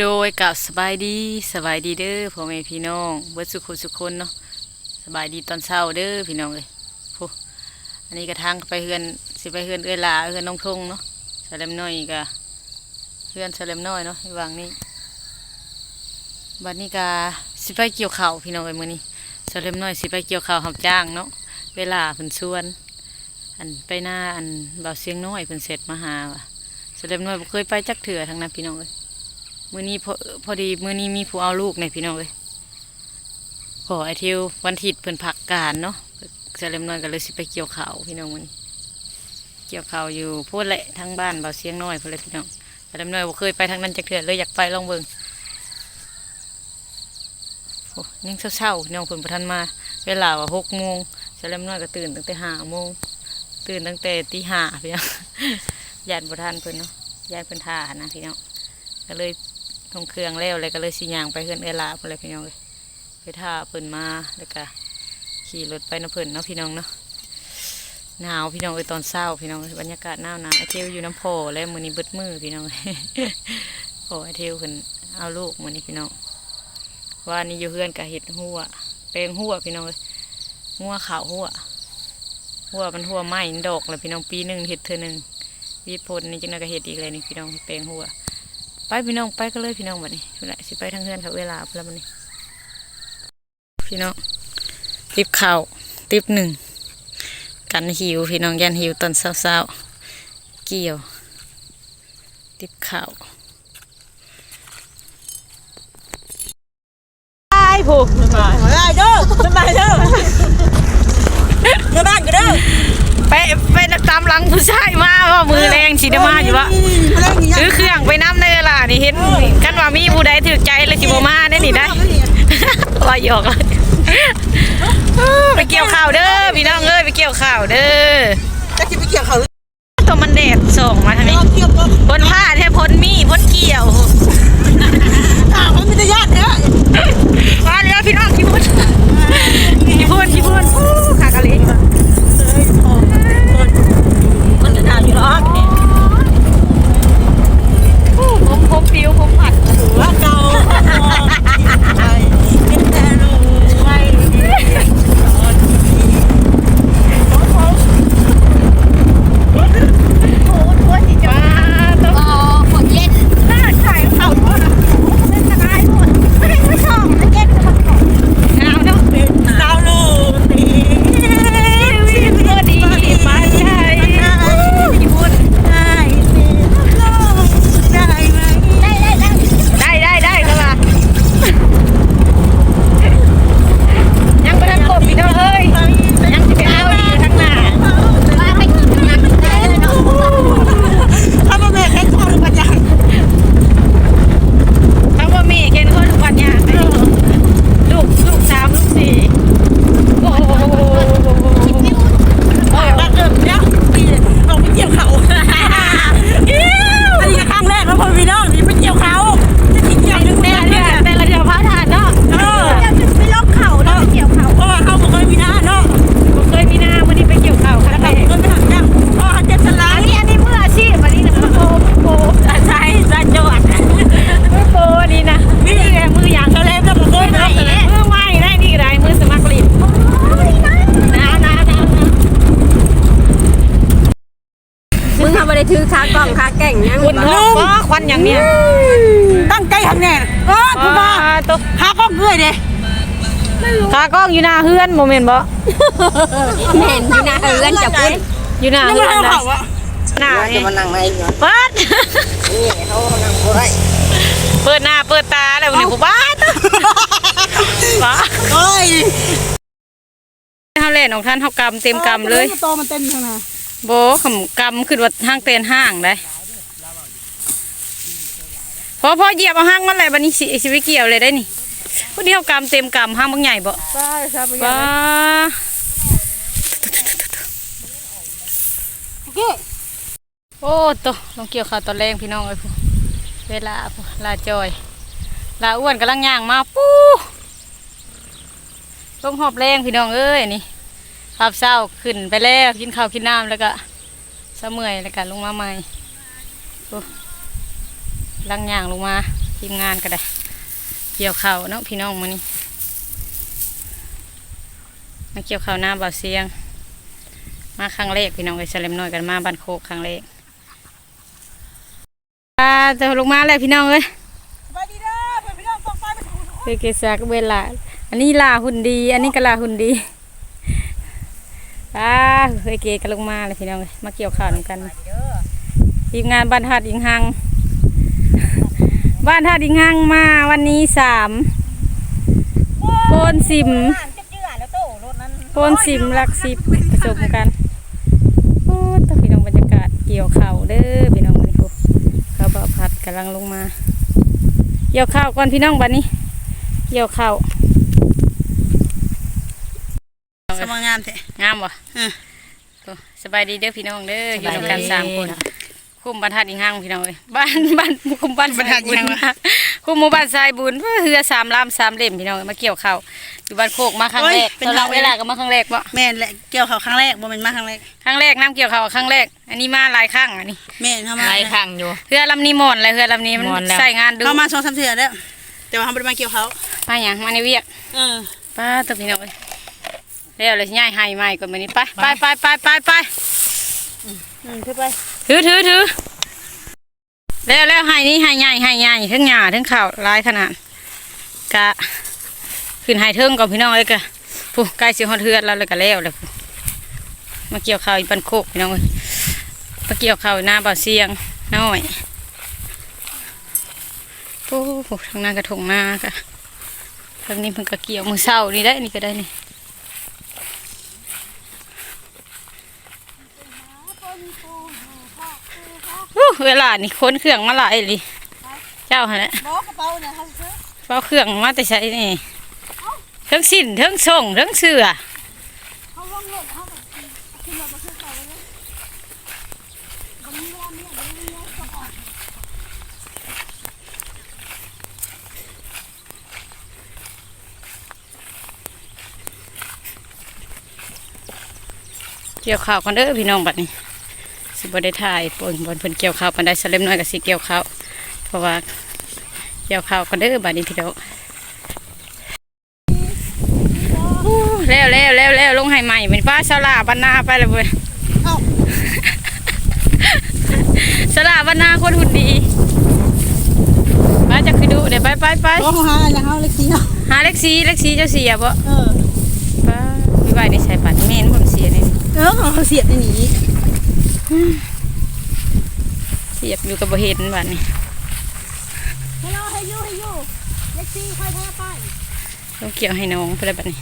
โดยกับสบายดีสบายดีเด้อพ่อแม่พี่น้องเบิดสุขสุขคนเนาะสบายดีตอนเช้าเด้อพี่น้องเลยโอ้อันนี้ก็ทางไปเฮือนสิไปเฮือนเอื้อลาเฮือนน้องทงเนาะสะเลมน้อยก็เฮือนสะเลมน้อยเนาะวางนี้บัดนี้ก็สิไปเกี่ยวข้าวพี่น้องเอ้ยมื้อนี้สะเลมน้อยสิไปเกี่ยวข้าวรับจ้างเนาะเวลาเพิ่นชวน อันไปหน้าอันเบาเสียงน้อยเพิ่นเสร็จมาหาว่ะสะเลมน้อยบ่เคยไปจักเถื่อทางนั้นพี่น้องเอ้ย มือนี้พอพอดีมือนี้มีผู้เอาลูกในพี่น้องเลยขอไอเทียววันทิตเพิ่นพักการเนาะเสร็จเรียบร้อยก็เลยสิไปเกี่ยวเขาพี่น้องมื้อนี้เกี่ยวเขาอยู่พูดแหละทั้งบ้านเบาเสียงน้อยพุ่นเลยพี่น้องเสร็จเรียบร้อยบ่เคยไปทางนั้นจักเทื่อเลยอยากไปลองเบิ่งโอ้ยังเช้าๆน้องเพิ่นบ่ทันมา เวลาว่า6โมงเสร็จเรียบร้อยก็ตื่นตั้งแต่5โมงตื่นตั้งแต่ตีห้าพี่น้องญาติบ่ทันเพิ่นเนาะญาติเพิ่นท่านะพี่น้องก็เลย ลงเครื่องแล้วเลยก็เลยสิยางไปเฮือนเอลาพุ่นพี่น้องเลยไปท่าเพิ่นมาแล้วก็ขี่รถไปน้ำเพิ่นเนาะพี่น้องเนาะหนาวพี่น้องเอ้ยตอนเช้าพี่น้องบรรยากาศหนาวหนาวไอเทวอยู่น้ำโพแล้วมือนี้บิดมือพี่น้องโอ้ไอเทวเพิ่นเอาลูกมือนี้พี่น้องว่านี่อยู่เฮือนกับเห็ดหัวแปลงหัวพี่น้องเลยหัวขาวหัวหัวมันหัวไหม้ดอกเลยพี่น้องปีหนึ่งเห็ดเธอหนึ่งวีดพลนี่จังนั้นก็เห็ดอีกเลยนี่พี่น้องแปลงหัว ไปพี่น้องไปก็เลยพี่น้องบัดนี้พี่แหละสิไปทางเฮือนเขาเวลาเพื่อนบัดนี้ พี่น้องติบข้าวติบหนึ่งกันหิวพี่น้องยันหิวตอนเช้าๆเกี่ยว ติบข้าวไปผูกได้เด้อสบายเด้อเด้อบ้านก็เด้อ ไปไปตามหลังผู้ชายมาว่ามือแรงสีดมาอยู่วะซื้อเครื่องไปน้ำในเวลานี่เห็นกันว่ามีผู้ใดถือใจเลยสิบมาได้นี่ได้ว่าหยอกเลยไปเกี่ยวข่าวเด้อพี่น้องเอ้ยไปเกี่ยวข่าวเด้อจะกินไปเกี่ยวเขาตัวมันแดดส่งมาทางนี้เกี่ยวก็พ้นผ้าแท้พ้นมีพ้นเกี่ยวถามมันไม่ได้ยาก นอย่างเนี้ยตั้งใจทำแน่เออคุณบ้าตัวหาก้องเกยเด้ขากล้องอยู่หน้าเฮือนโมเมนต์บ่แม่นอยู่นะเฮือนจะพุ่นอยู่หน้าแล้วเฮืมัอนนเอานะเขาอะหน้าจะนี่มานั่งในเหรอเปิดนี่เขานั่งไว้เปิดหน้าเปิดตาแล้ววันนี้กูบ้าบ้าเอ้ยเฮาเล่นของท่านเฮากำเต็มกำเลยโตมันเต็มทางไหนโบขำกำขึ้นว่าห้างเตนห้างได้ พอพอเหยียบเอาห้างมันเลยบันนี้สิสิไปเกี่ยวเลยได้นี่พวกนี้เฮากำเต็มกำห้างบางใหญ่บ่ใช่ครับว้าโอเคโอ้โตลองเกี่ยวข้าวตอนแรงพี่น้องเอ้ยพูเวลาพูลาจอยลาอ้วนกำลังย่างมาปู้ลงหอบแรงพี่น้องเอ้ยนี่ขับเศร้าขึ้นไปแล้วกินข้าวกินน้ำแล้วก็เสมื่อยแล้วก็ลงมาใหม่โอ้กำ ลังย่างลงมาทีมงานก็ได้ เกี่ยวเข้าเนาะพี่น้องมื้อนี้มาเกี่ยวข้าวหน้าบ่าวเสียง มาครั้งแรกพี่น้องไอ้สเลมน้อยกันมาบ้านโคกครั้งแรกอ่าจะลงมาแล้วพี่น้องเอ้ยไปดีเด้อเพื่อนพี่น้องส่งไปไปถูกเฮ้ยเกษากเวลาอันนี้ลาหุ่นดี อันนี้ก็ลาหุ่นดีอ่าเฮ้ยเกก็ลงมาเลยพี่น้องเอ้ยมาเกี่ยวข้าวนกันทีมงานบ้านธาตุอิงหัง บ้านธาตุอิงหังมาวันนี้สามโพนสิมบ้านจะเจือแล้วโตรถนั้นโพนสิมลักสิบผสมกันโอ้ตวพี่น้องบรรยากาศเกี่ยวข้าวเด้อพี่น้องนี่พวกข้าวบะผัดกำลังลงมา เกี่ยวข้าวก่อนพี่น้องบัดนี้ เกี่ยวข้าวสมางามแท้งามบ่อือโอ้สบายดีเด้อพี่น้องเด้ออยู่สบายดีนำกันสามคน คุมบ้านทัดอีกห้างพี่น้องเอ้ยบ้านบ้านคุมบ้านบ้านทัดอีกห้างวะ คุมหมู่บ้านทรายบุญเพื่อเฮือสามลำสามเล่มพี่น้องเอ้ยมาเกี่ยวข้าวอยู่บ้านโคกมาครั้งแรกโอ้ยเป็นตอนเราทางเวลาก็มาครั้งแรกบ่แม่นแหละเกี่ยวเขาครั้งแรกบ่แม่นมาครั้งแรกครั้งแรกน้ำเกี่ยวข้าวครั้งแรก อันนี้มาหลายครั้งอันนี้แม่นเข้ามาหลายครั้งอยู่ เฮือลำนี้หมอนเลยเฮือลำนี้มันม่วนแล้ว ใส่งานดูเข้ามาสองสามเทื่อแล้ว แต่ว่าเขาบ่ได้มาเกี่ยวเขามาหยังมาในเวียก เออป้าตัวพี่น้องเอ้ยแล้วเลยสิย้ายให้ใหม่ก่อนมื้อนี้ไปไปไปไปไปไปอืมขึ้นไป ถือถือถือแล้วแล้วให้นี่ให้ใหญ่ให้ใหญ่ทั้งหญ้าทั้งข้าวหลายขนาดกะขึ้นให้เทิงก่อนพี่น้องเอ้ยกะผู้ใกล้สิฮอดเฮือนแล้วเลยก็แล้วเลยมาเกี่ยวข้าวอีปันโคกพี่น้องเอ้ยมาเกี่ยวข้าวหน้าบ่อเสียงน้อยโอ้โหทางหน้ากระทงหน้ากะทางนี้เพิ่นก็เกี่ยวมือเศร้านี่ได้นี่ก็ได้นี่ เวลานี่ค้นเครื่องมาหลายเลยเจ้าหั่นแหละบอกกระเป๋าเนี่ยเขาซื้อเฝ้าเครื่องมาแต่ใช้นี่เทั้งสิ้นเทั้งส่งเทั้งเสือเขาว่างเงินเขาแบบขึ้นมาประเทศไทยแล้ววันนี้วันนี้วันนี้ก็ออกเกี่ยวข้าวกันเด้อพี่น้องบัดนี้ สิบ่ได้ถ่ายปนบนเพิ่นเกี่ยวข้าวปานใดสเล็มน้อยก็สิเกี่ยวข้าวเพราะว่าเกี่ยวข้าวกันเด้อบัดนี้พี่น้องอู้แล้วแล้วแล้วแล้วลงให้ใหม่เป็นป้าสลาบรรณาไปเลยเว้ยเอ้าสลาบรรณาคนหุ่นดีมาจะคือดูเดี๋ยวไปไปไปโอ้หาอันยังเฮาเล็กสีเนาะหาเล็กซีเล็กซีเจ้าเสียบ่เออป้าพี่ใบได้ใส่ปัดแม่นผมเสียนี่เออเขาเสียบในนี้ เสียบอยู่กับเห็นบ้านี้ให้เราให้ยูให้ยูเล็กซี่ค่อยแพ้ไปต้องเกี่ยวให้น้องไปเลยบ้านนี้